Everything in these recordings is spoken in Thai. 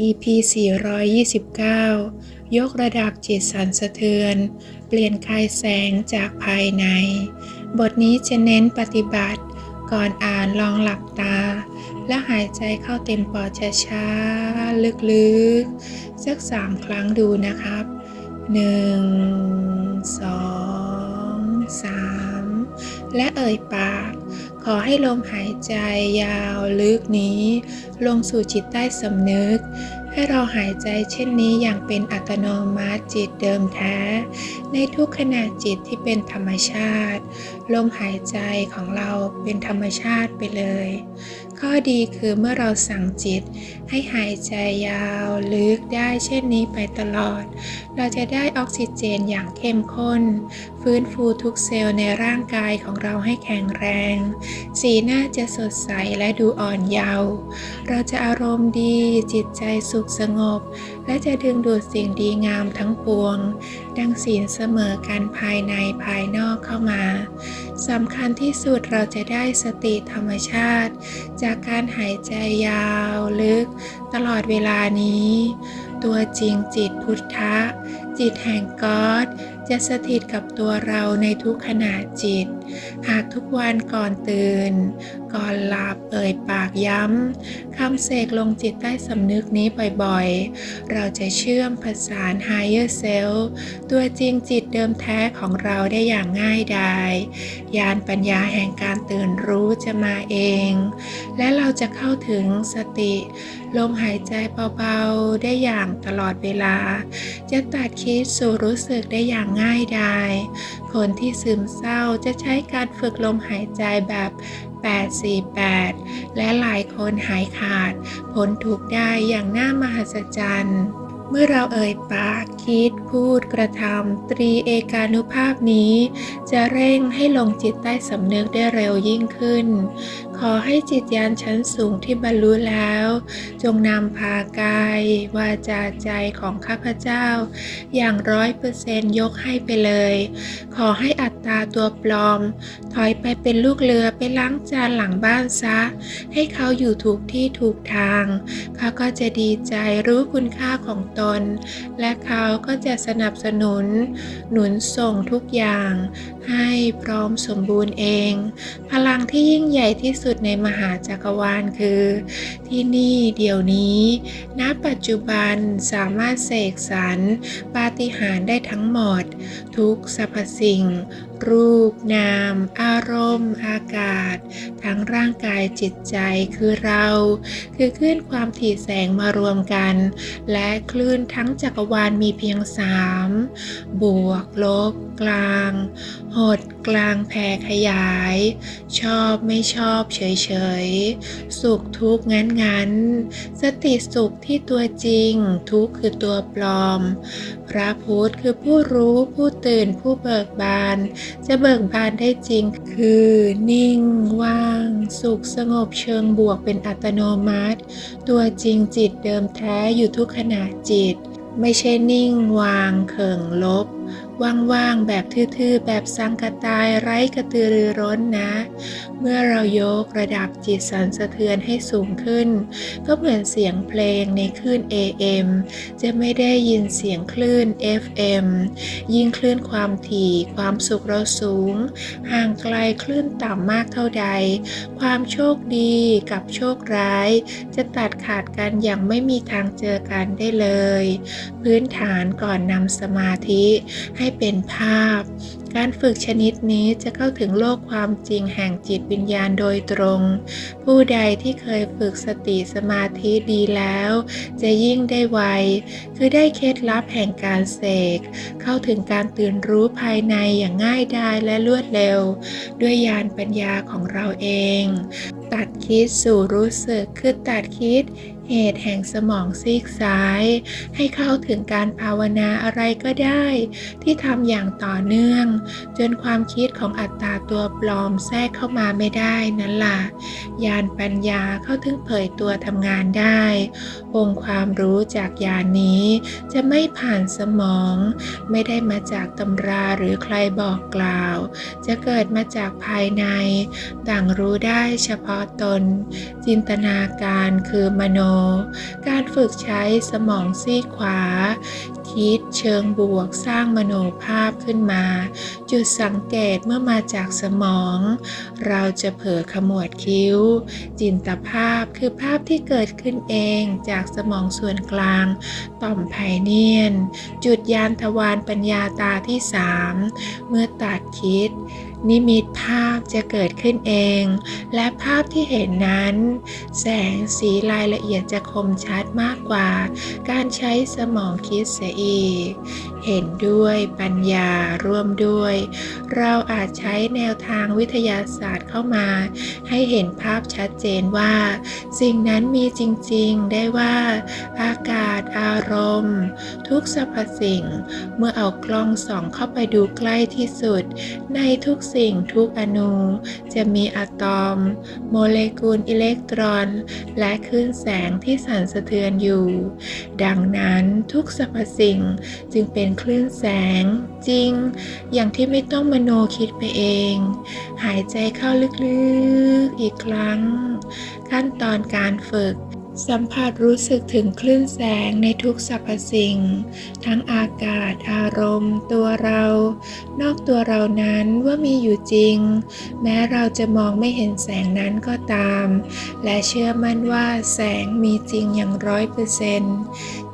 EP 429 ยกระดับจิตสั่นสะเทือน เปลี่ยนคายแสงจากภายใน บทนี้จะเน้นปฏิบัติ ก่อนอ่านลองหลับตา และหายใจเข้าเต็มปอดช้าๆ ลึกๆ สักสามครั้งดูนะครับหนึ่งสองสามและเอ่ยปาก ขอให้ลมหายใจยาวลึกนี้ ลงสู่จิตใต้สำนึก ให้เราหายใจเช่นนี้อย่างเป็นอัตโนมัติจิตเดิมแท้ ในทุกขณะจิตที่เป็นธรรมชาติ ลมหายใจของเราเป็นธรรมชาติไปเลย ข้อดีคือเมื่อเราสั่งจิต ให้หายใจยาวลึกได้เช่นนี้ไปตลอด เราจะได้ออกซิเจนอย่างเข้มข้น ฟื้นฟูทุกเซลล์ในร่างกายของเราให้แข็งแรง สีหน้าจะสดใสและดูอ่อนเยาว์เราจะอารมณ์ดีจิตใจสุขสงบ และจะดึงดูดสิ่งดีงามทั้งปวง ดังศีลเสมอกันภายในภายนอกเข้ามาสำคัญที่สุดเราจะได้สติธรรมชาติ จากการหายใจยาวลึก ตลอดเวลานี้ ตัวจริงจิตพุทธะ จิตแห่งก๊อดจะสถิตกับตัวเราในทุกขณะจิต หากทุกวันก่อนตื่น ก่อนหลับเอ่ยปากย้ำ คำเสกลงจิตใต้สำนึกนี้บ่อยๆ เราจะเชื่อมผสาน Higher Self ตัวจริงจิตเดิมแท้ของเราได้อย่างง่ายดายยานปัญญาแห่งการตื่นรู้จะมาเอง และเราจะเข้าถึงสติ ลมหายใจเบาๆ ได้อย่างตลอดเวลา จะตัดคิดสู่รู้สึกได้อย่างง่ายดายคนที่ซึมเศร้าจะใช้การฝึกลมหายใจแบบ 848 และหลายคนหายขาดพ้นทุกได้อย่างน่ามหัศจรรย์เมื่อเราเอ่ยปากคิดพูดกระทำตรีเอกานุภาพนี้ จะเร่งให้ลงจิตใต้สำนึกได้เร็วยิ่งขึ้น ขอให้จิตยานชั้นสูงที่บรรลุแล้ว จงนำพากาย วาจาใจของข้าพเจ้า อย่างร้อยเปอร์เซนต์ยกให้ไปเลย ขอให้อัต ตาตัวปลอม ถอยไปเป็นลูกเรือไปล้างจานหลังบ้านซะ ให้เขาอยู่ถูกที่ถูกทาง เขาก็จะดีใจรู้คุณค่าของตน และเขาก็จะสนับสนุน หนุนส่งทุกอย่าง ให้พร้อมสมบูรณ์เอง พลังที่ยิ่งใหญ่ที่สุดในมหาจักรวาลคือ ที่นี่เดี๋ยวนี้ณปัจจุบันสามารถเสกสรรปาฏิหาริย์ได้ทั้งหมด ทุกสรรพสิ่งรูป นาม อารมณ์ อากาศ ทั้งร่างกายจิตใจคือเรา คือคลื่นความถี่แสงมารวมกัน และคลื่นทั้งจักรวาลมีเพียงสามบวกลบ กลาง หดกลางแผ่ขยาย ชอบไม่ชอบเฉยๆ สุขทุกข์งั้นงั้น สติสุขที่ตัวจริง ทุกข์คือตัวปลอม พระพุทธคือผู้รู้ผู้ตื่นผู้เบิกบาน จะเบิกบานได้จริง คือนิ่งว่าง สุขสงบเชิงบวกเป็นอัตโนมัติ ตัวจริงจิตเดิมแท้อยู่ทุกขณะจิต ไม่ใช่นิ่งวางเขิงลบ ว่างๆ แบบทื่อๆ แบบสังกตายไร้กระตือรือร้นนะ เมื่อเรายกระดับจิตสันสะเทือนให้สูงขึ้น ก็เหมือนเสียงเพลงในคลื่น AM จะไม่ได้ยินเสียงคลื่น FM ยิ่งคลื่นความถี่ ความสุขเราสูง ห่างไกลคลื่นต่ำมากเท่าใด ความโชคดีกับโชคร้าย จะตัดขาดกันอย่างไม่มีทางเจอกันได้เลย พื้นฐานก่อนนำสมาธิให้เป็นภาพ การฝึกชนิดนี้จะเข้าถึงโลกความจริงแห่งจิตวิญญาณโดยตรง ผู้ใดที่เคยฝึกสติสมาธิดีแล้ว จะยิ่งได้ไว คือได้เคล็ดลับแห่งการเสก เข้าถึงการตื่นรู้ภายในอย่างง่ายดายและรวดเร็ว ด้วยญาณปัญญาของเราเอง ตัดคิดสู่รู้สึกคือตัดคิด เหตุแห่งสมองซีกซ้าย ให้เข้าถึงการภาวนาอะไรก็ได้ ที่ทำอย่างต่อเนื่อง จนความคิดของอัตตาตัวปลอมแทรกเข้ามาไม่ได้นั่นล่ะญาณปัญญาเข้าถึงเผยตัวทำงานได้ องค์ความรู้จากญาณนี้ จะไม่ผ่านสมอง ไม่ได้มาจากตำราหรือใครบอกกล่าว จะเกิดมาจากภายในต่างรู้ได้เฉพาะตน จินตนาการคือมโนการฝึกใช้สมองซีกขวา คิดเชิงบวกสร้างมโนภาพขึ้นมา จุดสังเกตเมื่อมาจากสมอง เราจะเผลอขมวดคิ้ว จินตภาพคือภาพที่เกิดขึ้นเองจากสมองส่วนกลาง ต่อมไพเนียน จุดยานทวารปัญญาตาที่สามเมื่อตัดคิดนิมิตภาพจะเกิดขึ้นเอง และภาพที่เห็นนั้น แสงสีรายละเอียดจะคมชัดมากกว่า การใช้สมองคิดเสียอีก เห็นด้วยปัญญาร่วมด้วย เราอาจใช้แนวทางวิทยาศาสตร์เข้ามา ให้เห็นภาพชัดเจนว่า สิ่งนั้นมีจริงๆได้ว่า อากาศอารมณ์ ทุกสรรพสิ่ง เมื่อเอากล้องส่องเข้าไปดูใกล้ที่สุด ในทุกสิ่งทุกอนูจะมีอะตอม โมเลกุลอิเล็กตรอน และคลื่นแสงที่สั่นสะเทือนอยู่ ดังนั้นทุกสรรพสิ่งจึงเป็นคลื่นแสง จริง อย่างที่ไม่ต้องมโนคิดไปเอง หายใจเข้าลึกๆอีกครั้ง ขั้นตอนการฝึก สัมผัสรู้สึกถึงคลื่นแสงในทุกสรรพสิ่ง ทั้งอากาศอารมณ์ ตัวเรา นอกตัวเรานั้นว่ามีอยู่จริง แม้เราจะมองไม่เห็นแสงนั้นก็ ตาม และเชื่อมั่นว่าแสงมีจริงอย่างร้อยเปอร์เซนต์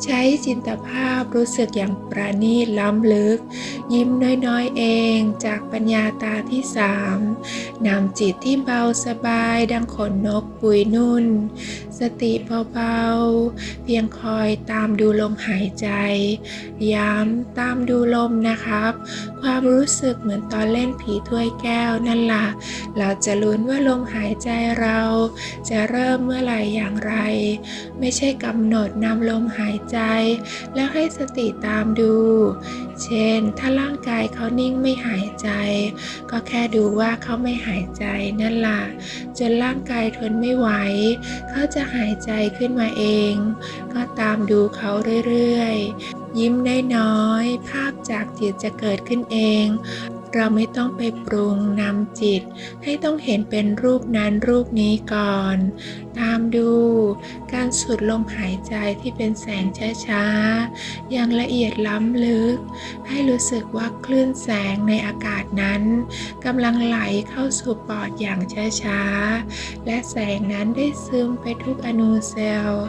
ใช้จินตภาพรู้สึกอย่างประณีตล้ำลึก ยิ้มน้อยๆเองจากปัญญาตาที่สามนำจิตที่เบาสบายดังขนนกปุยนุ่น สติเบาๆ เพียงคอยตามดูลมหายใจ ย้ำตามดูลมนะครับ ความรู้สึกเหมือนตอนเล่นผีถ้วยแก้วนั่นล่ะ เราจะลุ้นว่าลมหายใจเรา จะเริ่มเมื่อไหร่อย่างไร ไม่ใช่กำหนดนำลมหายใจ แล้วให้สติตามดู เช่น ถ้าร่างกายเขานิ่งไม่หายใจ ก็แค่ดูว่าเขาไม่หายใจนั่นล่ะ จนร่างกายทนไม่ไหว เขาจะหายใจขึ้นมาเอง ก็ตามดูเขาเรื่อยๆ ยิ้มได้น้อย ภาพจากจิตจะเกิดขึ้นเอง เราไม่ต้องไปปรุงนำจิต ให้ต้องเห็นเป็นรูปนั้นรูปนี้ก่อน ตามดู การสูดลมหายใจที่เป็นแสงช้าๆ อย่างละเอียดล้ำลึก ให้รู้สึกว่าคลื่นแสงในอากาศนั้นกำลังไหลเข้าสู่ปอดอย่างช้าๆ และแสงนั้นได้ซึมไปทุกอนูเซลล์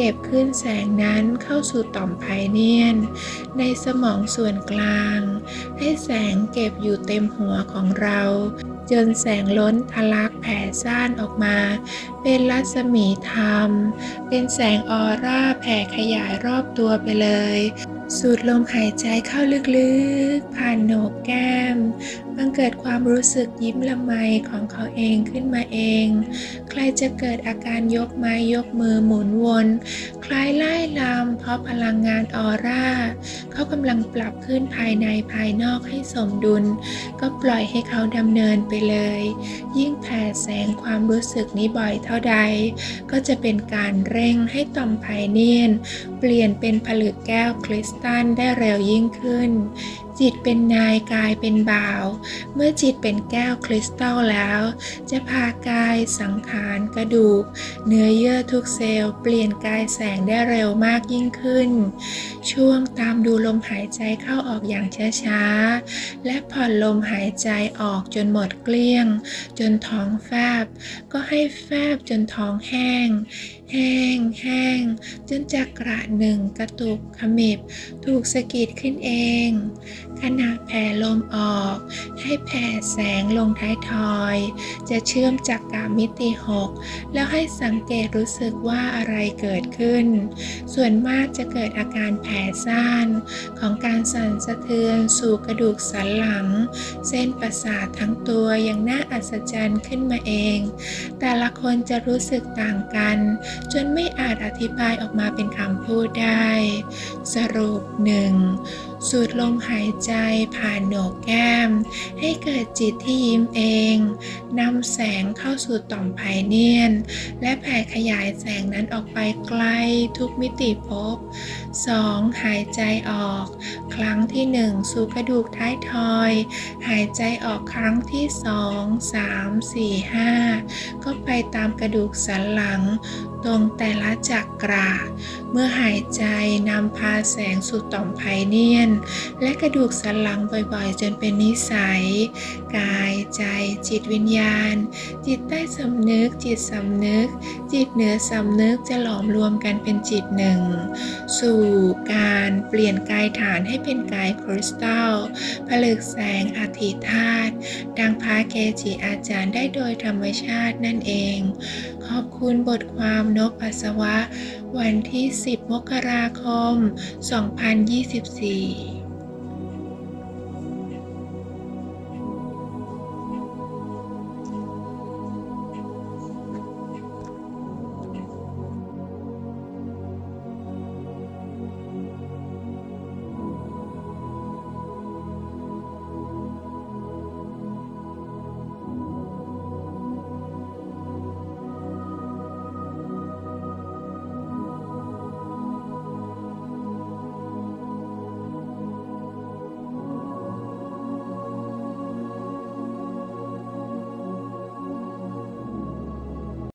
เก็บขึ้นแสงนั้นเข้าสู่ต่อมไพเนียน ในสมองส่วนกลาง ให้แสงเก็บอยู่เต็มหัวของเรา จนแสงล้นทะลักแผ่ซ่านออกมา เป็นรัศมีธรรม เป็นแสงออร่าแผ่ขยายรอบตัวไปเลย สูดลมหายใจเข้าลึกๆ ผ่านโหนกแก้ม บังเกิดความรู้สึกยิ้มละไมของเขาเองขึ้นมาเอง ใครจะเกิดอาการยกไม้ยกมือหมุนวน คล้ายไล่ลำเพราะพลังงานออร่า เขากำลังปรับขึ้นภายในภายนอกให้สมดุล ก็ปล่อยให้เขาดำเนินไปเลย ยิ่งแผ่แสงความรู้สึกนี้บ่อยเท่าใด ก็จะเป็นการเร่งให้ต่อมไพเนียน เปลี่ยนเป็นผลึกแก้วคริสตัลได้เร็วยิ่งขึ้น จิตเป็นนายกายเป็นบ่าว เมื่อจิตเป็นแก้วคริสตัลแล้ว จะพากายสังขารกระดูก เนื้อเยื่อทุกเซลล์เปลี่ยนกายแสงได้เร็วมากยิ่งขึ้น ช่วงตามดูลมหายใจเข้าออกอย่างช้าๆ และผ่อนลมหายใจออกจนหมดเกลี้ยง จนท้องแฟบ ก็ให้แฟบจนท้องแห้ง แห้งแห้งจนจักระหนึ่งกระตุกขมิบถูกสะกิดขึ้นเอง ขณะแผ่ลมออก ให้แผ่แสงลงท้ายทอย จะเชื่อมจากกามิติหกแล้วให้สังเกตรู้สึกว่าอะไรเกิดขึ้น ส่วนมากจะเกิดอาการแผ่ซ่าน ของการสั่นสะเทือนสู่กระดูกสันหลัง เส้นประสาททั้งตัวอย่างน่าอัศจรรย์ขึ้นมาเอง แต่ละคนจะรู้สึกต่างกัน จนไม่อาจอธิบายออกมาเป็นคำพูดได้ สรุปหนึ่งสูดลมหายใจผ่านโหนกแก้ม ให้เกิดจิตที่ยิ้มเองนำแสงเข้าสู่ต่อมไพเนียน และแผ่ขยายแสงนั้นออกไปไกลทุกมิติภพ 2. หายใจออก ครั้งที่ 1 สู่กระดูกท้ายทอย หายใจออกครั้งที่ 2 3 4 5 ก็ไปตามกระดูกสันหลังตรงแต่ละจักรา เมื่อหายใจนำพาแสงสู่ต่อมไพเนียน และกระดูกสันหลังบ่อยๆ จนเป็นนิสัย กายใจ จิตวิญญาณ จิตใต้สำนึก จิตสำนึก จิตเหนือสำนึกจะหลอมรวมกันเป็นจิตหนึ่ง สู่การเปลี่ยนกายฐานให้เป็นกายคริสตัลผลึกแสงอธิธาตุดังพระเกจิอาจารย์ได้โดยธรรมชาตินั่นเอง ขอบคุณบทความนกปัสสาวะ วันที่ 10 มกราคม 2024